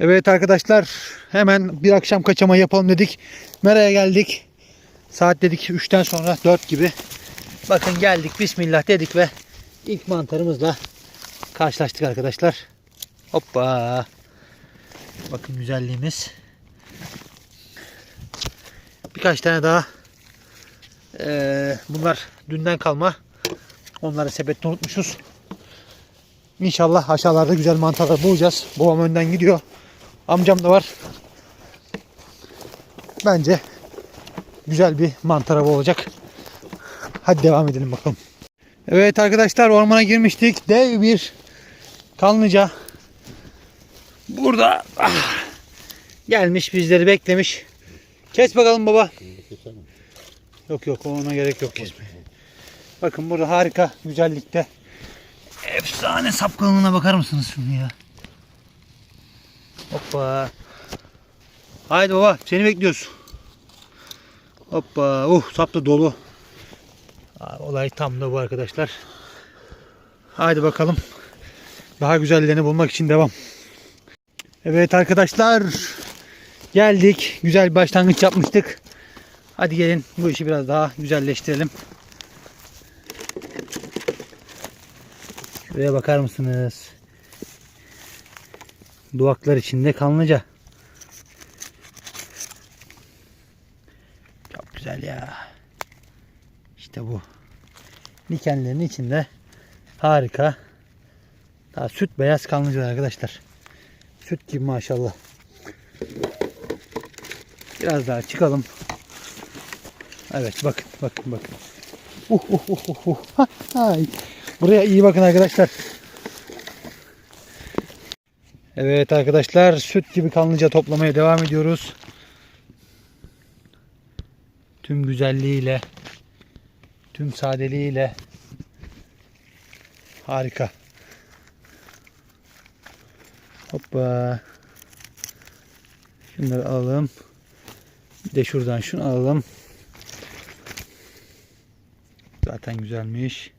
Evet arkadaşlar hemen bir akşam kaçama yapalım dedik. Mera'ya geldik. Saat dedik 3'ten sonra 4 gibi. Bakın geldik bismillah dedik ve ilk mantarımızla karşılaştık arkadaşlar. Hoppa. Bakın güzelliğimiz. Birkaç tane daha eee, bunlar dünden kalma. Onları sepette unutmuşuz. İnşallah aşağılarda güzel mantarlar bulacağız. Babam önden gidiyor. Amcam da var. Bence güzel bir mantar avı olacak. Hadi devam edelim bakalım. Evet arkadaşlar ormana girmiştik. Dev bir kanlıca. Burada ah, gelmiş bizleri beklemiş. Kes bakalım baba. Yok yok ona gerek yok kesmeye. Bakın burada harika güzellikte. Efsane sap bakar mısınız şunu ya? Hoppa. Haydi baba seni bekliyoruz. Hoppa. Uh sap dolu. Olay tam da bu arkadaşlar. Haydi bakalım. Daha güzellerini bulmak için devam. Evet arkadaşlar. Geldik. Güzel bir başlangıç yapmıştık. Hadi gelin bu işi biraz daha güzelleştirelim. Şuraya bakar mısınız? Duvaklar içinde kanlıca. Çok güzel ya. İşte bu. Dikenlerin içinde harika. Daha süt beyaz kanlıcalar arkadaşlar. Süt gibi maşallah. Biraz daha çıkalım. Evet bakın bakın bakın. Uh uh uh uh uh. Buraya iyi bakın arkadaşlar. Evet arkadaşlar süt gibi kanlıca toplamaya devam ediyoruz. Tüm güzelliğiyle, tüm sadeliğiyle harika. Hoppa. Şunları alalım. Bir de şuradan şunu alalım. Zaten güzelmiş.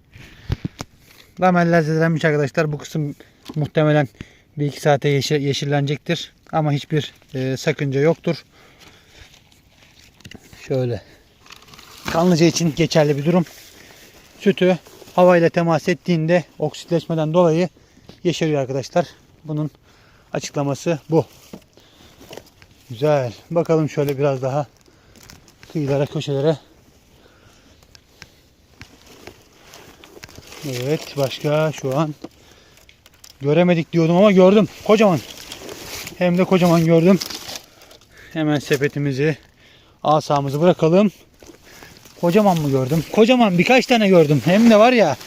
Lameller zedelenmiş arkadaşlar. Bu kısım muhtemelen 1-2 saate yeşil, yeşillenecektir. Ama hiçbir e, sakınca yoktur. Şöyle. Kanlıca için geçerli bir durum. Sütü havayla temas ettiğinde oksitleşmeden dolayı yeşeriyor arkadaşlar. Bunun açıklaması bu. Güzel. Bakalım şöyle biraz daha kıyılara, köşelere. Evet, başka şu an göremedik diyordum ama gördüm. Kocaman. Hem de kocaman gördüm. Hemen sepetimizi, asamızı bırakalım. Kocaman mı gördüm? Kocaman birkaç tane gördüm. Hem de var ya.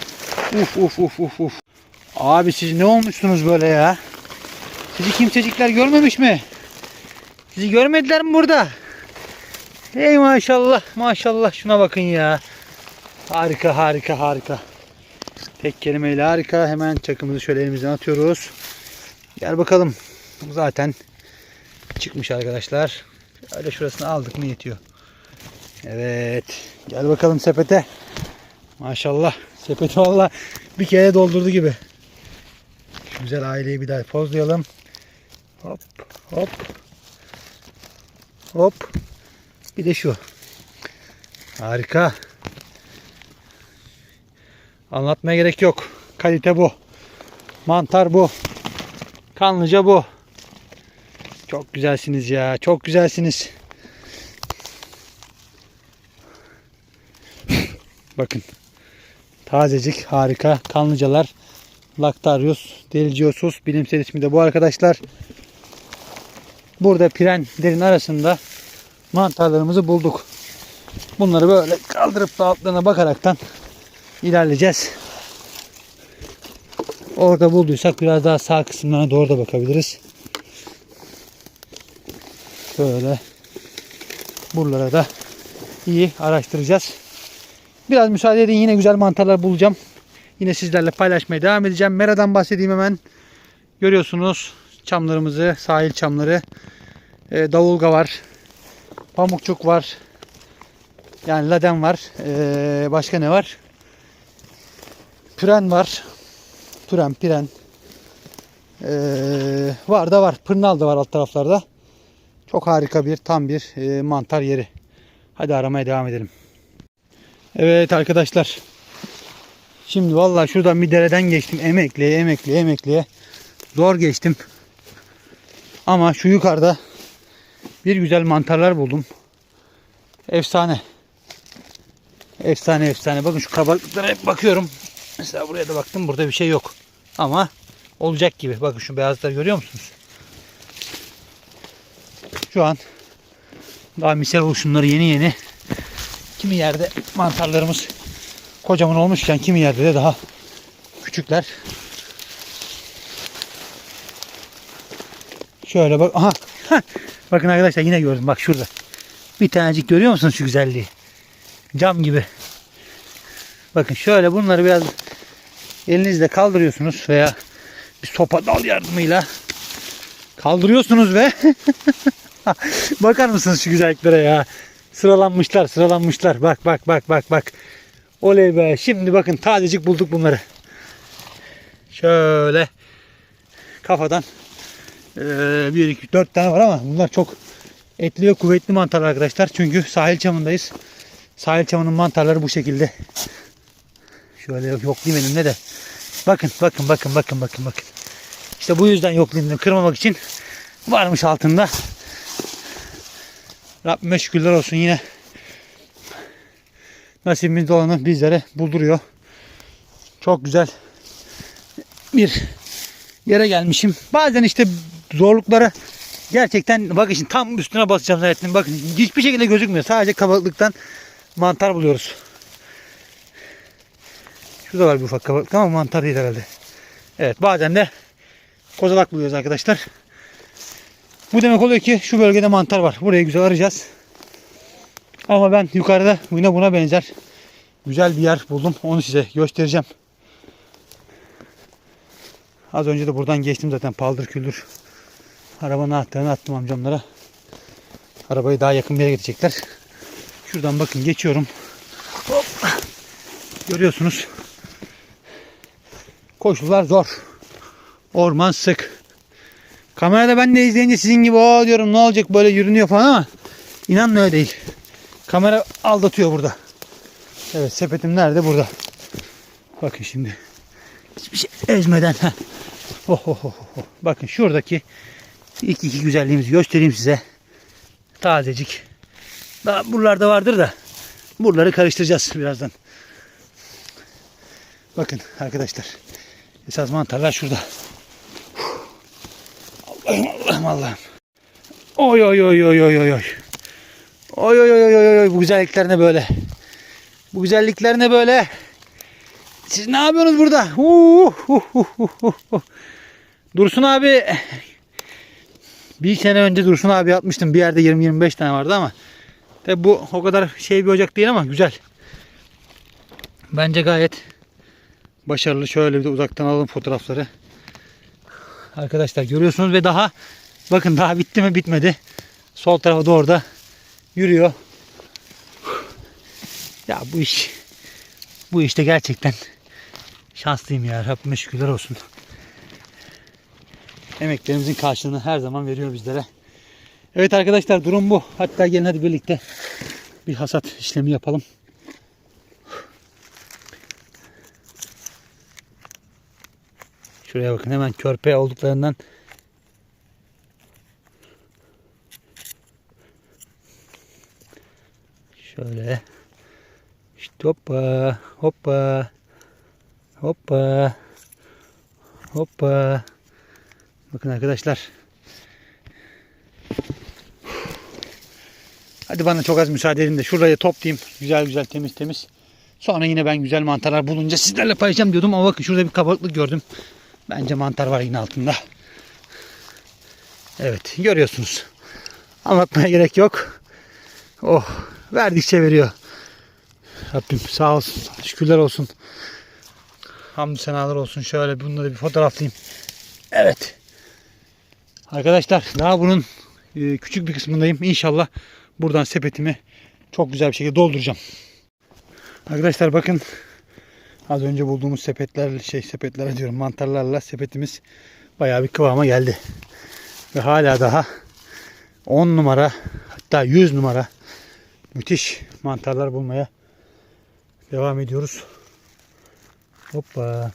Uf uf uf uf uf. Abi siz ne olmuşsunuz böyle ya? Sizi kimsecikler görmemiş mi? Sizi görmediler mi burada? Hey maşallah maşallah şuna bakın ya. Harika harika harika. Tek kelimeyle harika. Hemen çakımızı şöyle elimizden atıyoruz. Gel bakalım. Zaten çıkmış arkadaşlar. Öyle şurasını aldık mı yetiyor. Evet. Gel bakalım sepete. Maşallah. Sepeti valla bir kere doldurdu gibi. Şu güzel aileyi bir daha pozlayalım. Hop hop. Hop. Bir de şu. Harika. Anlatmaya gerek yok. Kalite bu. Mantar bu. Kanlıca bu. Çok güzelsiniz ya. Çok güzelsiniz. Bakın. Tazecik harika kanlıcalar. Lactarius deliciosus bilimsel ismi de bu arkadaşlar. Burada pirenlerin arasında mantarlarımızı bulduk. Bunları böyle kaldırıp da bakaraktan ilerleyeceğiz. Orada bulduysak biraz daha sağ kısımlarına doğru da bakabiliriz. Şöyle buralara da iyi araştıracağız. Biraz müsaade edin yine güzel mantarlar bulacağım. Yine sizlerle paylaşmaya devam edeceğim. Mera'dan bahsedeyim hemen. Görüyorsunuz çamlarımızı, sahil çamları. Ee, davulga var. Pamukçuk var. Yani laden var. Ee, başka ne var? Püren var. Püren, piren. Ee, var da var. Pırnal da var alt taraflarda. Çok harika bir tam bir e, mantar yeri. Hadi aramaya devam edelim. Evet arkadaşlar. Şimdi vallahi şuradan bir dereden geçtim. Emekliye emekliye emekliye. Zor geçtim. Ama şu yukarıda bir güzel mantarlar buldum. Efsane. Efsane efsane. Bakın şu kabarıklıklara hep bakıyorum. Mesela buraya da baktım. Burada bir şey yok. Ama olacak gibi. Bakın şu beyazları görüyor musunuz? Şu an daha misal oluşumları yeni yeni. Kimi yerde mantarlarımız kocaman olmuşken kimi yerde de daha küçükler. Şöyle bak. Aha. Bakın arkadaşlar yine gördüm. Bak şurada. Bir tanecik görüyor musunuz şu güzelliği? Cam gibi. Bakın şöyle bunları biraz elinizle kaldırıyorsunuz veya bir sopa dal yardımıyla kaldırıyorsunuz ve bakar mısınız şu güzelliklere ya? Sıralanmışlar, sıralanmışlar. Bak bak bak bak bak. Oley be. Şimdi bakın tazecik bulduk bunları. Şöyle kafadan eee, bir iki dört tane var ama bunlar çok etli ve kuvvetli mantarlar arkadaşlar. Çünkü sahil çamındayız. Sahil çamının mantarları bu şekilde. Şöyle yok, yoklayayım elimle de. Bakın bakın bakın bakın bakın bakın. İşte bu yüzden yoklayayım dedim. Kırmamak için varmış altında. Rabbime şükürler olsun yine nasibimizde olanı bizlere bulduruyor. Çok güzel bir yere gelmişim. Bazen işte zorluklara gerçekten bakın şimdi tam üstüne basacağım zannettim. Bakın hiçbir şekilde gözükmüyor. Sadece kabalıktan mantar buluyoruz. Şurada var bir ufak kabalık ama mantar değil herhalde. Evet bazen de kozalak buluyoruz arkadaşlar. Bu demek oluyor ki şu bölgede mantar var. Burayı güzel arayacağız. Ama ben yukarıda yine buna benzer güzel bir yer buldum. Onu size göstereceğim. Az önce de buradan geçtim zaten paldır küldür. Arabanın anahtarını attım amcamlara. Arabayı daha yakın bir yere gidecekler. Şuradan bakın geçiyorum. Hop. Görüyorsunuz. Koşullar zor. Orman sık. Kamerada ben de izleyince sizin gibi o diyorum ne olacak böyle yürünüyor falan ama inanın öyle değil. Kamera aldatıyor burada. Evet sepetim nerede? Burada. Bakın şimdi. Hiçbir şey ezmeden. heh. Oh, oh, oh, oh. Bakın şuradaki ilk iki güzelliğimizi göstereyim size. Tazecik. Daha buralarda vardır da buraları karıştıracağız birazdan. Bakın arkadaşlar. Esas mantarlar şurada. Allah'ım Allah'ım Allah'ım. Oy oy oy oy oy oy oy. Oy oy oy oy oy bu güzellikler ne böyle? Bu güzellikler ne böyle? Siz ne yapıyorsunuz burada? Uh, uh, uh, uh, uh. Dursun abi bir sene önce Dursun abi atmıştım. Bir yerde 20-25 tane vardı ama tabi bu o kadar şey bir ocak değil ama güzel. Bence gayet başarılı. Şöyle bir de uzaktan alalım fotoğrafları. Arkadaşlar görüyorsunuz ve daha bakın daha bitti mi bitmedi. Sol tarafa doğru da yürüyor. Ya bu iş bu işte gerçekten şanslıyım ya. Rabbime şükürler olsun. Emeklerimizin karşılığını her zaman veriyor bizlere. Evet arkadaşlar durum bu. Hatta gelin hadi birlikte bir hasat işlemi yapalım. Şuraya bakın hemen körpe olduklarından. Şöyle. İşte hoppa hoppa hoppa hoppa. Bakın arkadaşlar. Hadi bana çok az müsaade edin de şurayı toplayayım. Güzel güzel temiz temiz. Sonra yine ben güzel mantarlar bulunca sizlerle paylaşacağım diyordum ama bakın şurada bir kabalıklık gördüm Bence mantar var yine altında. Evet görüyorsunuz. Anlatmaya gerek yok. Oh verdikçe veriyor. Rabbim sağ olsun. Şükürler olsun. Hamdü senalar olsun. Şöyle bunları bir fotoğraflayayım. Evet. Arkadaşlar daha bunun e, küçük bir kısmındayım. İnşallah buradan sepetimi çok güzel bir şekilde dolduracağım. Arkadaşlar bakın Az önce bulduğumuz sepetler şey sepetlere diyorum mantarlarla sepetimiz bayağı bir kıvama geldi. Ve hala daha 10 numara hatta 100 numara müthiş mantarlar bulmaya devam ediyoruz. Hoppa.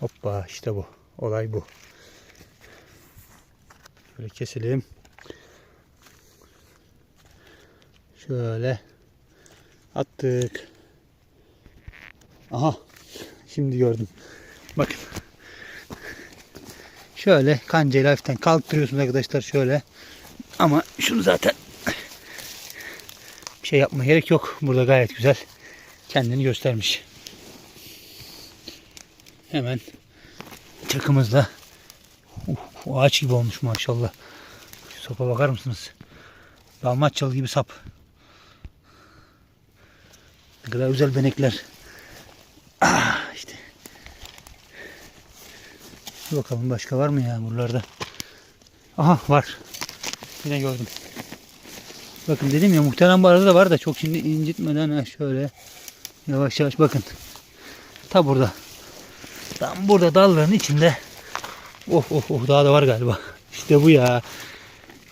Hoppa işte bu. Olay bu. Şöyle keselim. Şöyle attık. Aha. Şimdi gördüm. Bakın. Şöyle kancayla hafiften kalktırıyorsunuz arkadaşlar şöyle. Ama şunu zaten bir şey yapmaya gerek yok. Burada gayet güzel kendini göstermiş. Hemen çakımızla uh, ağaç gibi olmuş maşallah. Şu sapa bakar mısınız? Dalmaçyalı gibi sap. Ne kadar güzel benekler. Ah, işte. Bir bakalım başka var mı ya buralarda? Aha var. Yine gördüm. Bakın dedim ya muhtemelen bu arada da var da çok şimdi incitmeden ha şöyle yavaş yavaş bakın. Ta burada. Tam burada dalların içinde. Oh oh oh daha da var galiba. İşte bu ya.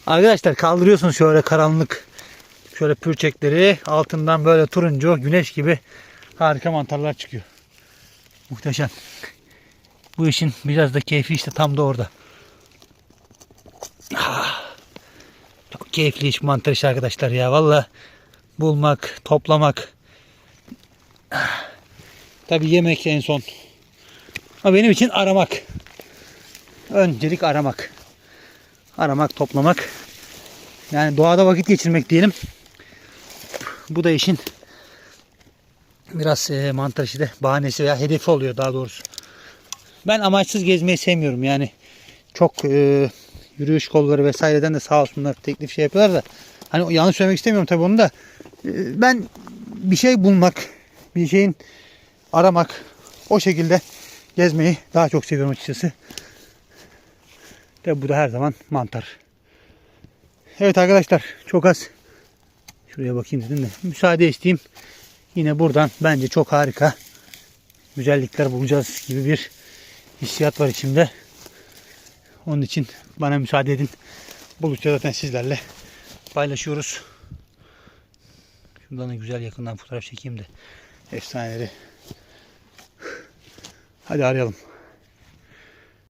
Arkadaşlar kaldırıyorsunuz şöyle karanlık şöyle pürçekleri altından böyle turuncu güneş gibi harika mantarlar çıkıyor. Muhteşem. Bu işin biraz da keyfi işte tam da orada. Çok keyifli iş mantar işi arkadaşlar ya. Valla bulmak, toplamak. Tabi yemek en son. Ama benim için aramak. Öncelik aramak. Aramak, toplamak. Yani doğada vakit geçirmek diyelim. Bu da işin biraz e, mantar işi de bahanesi veya hedefi oluyor daha doğrusu. Ben amaçsız gezmeyi sevmiyorum yani. Çok e, yürüyüş kolları vesaireden de sağ olsunlar teklif şey yapıyorlar da. Hani yanlış söylemek istemiyorum tabii onu da. E, ben bir şey bulmak, bir şeyin aramak, o şekilde gezmeyi daha çok seviyorum açıkçası. Tabi bu da her zaman mantar. Evet arkadaşlar çok az şuraya bakayım dedim de müsaade isteyeyim. Yine buradan bence çok harika güzellikler bulacağız gibi bir hissiyat var içimde. Onun için bana müsaade edin. Buldukça zaten sizlerle paylaşıyoruz. Şuradan da güzel yakından fotoğraf çekeyim de efsaneleri. Hadi arayalım.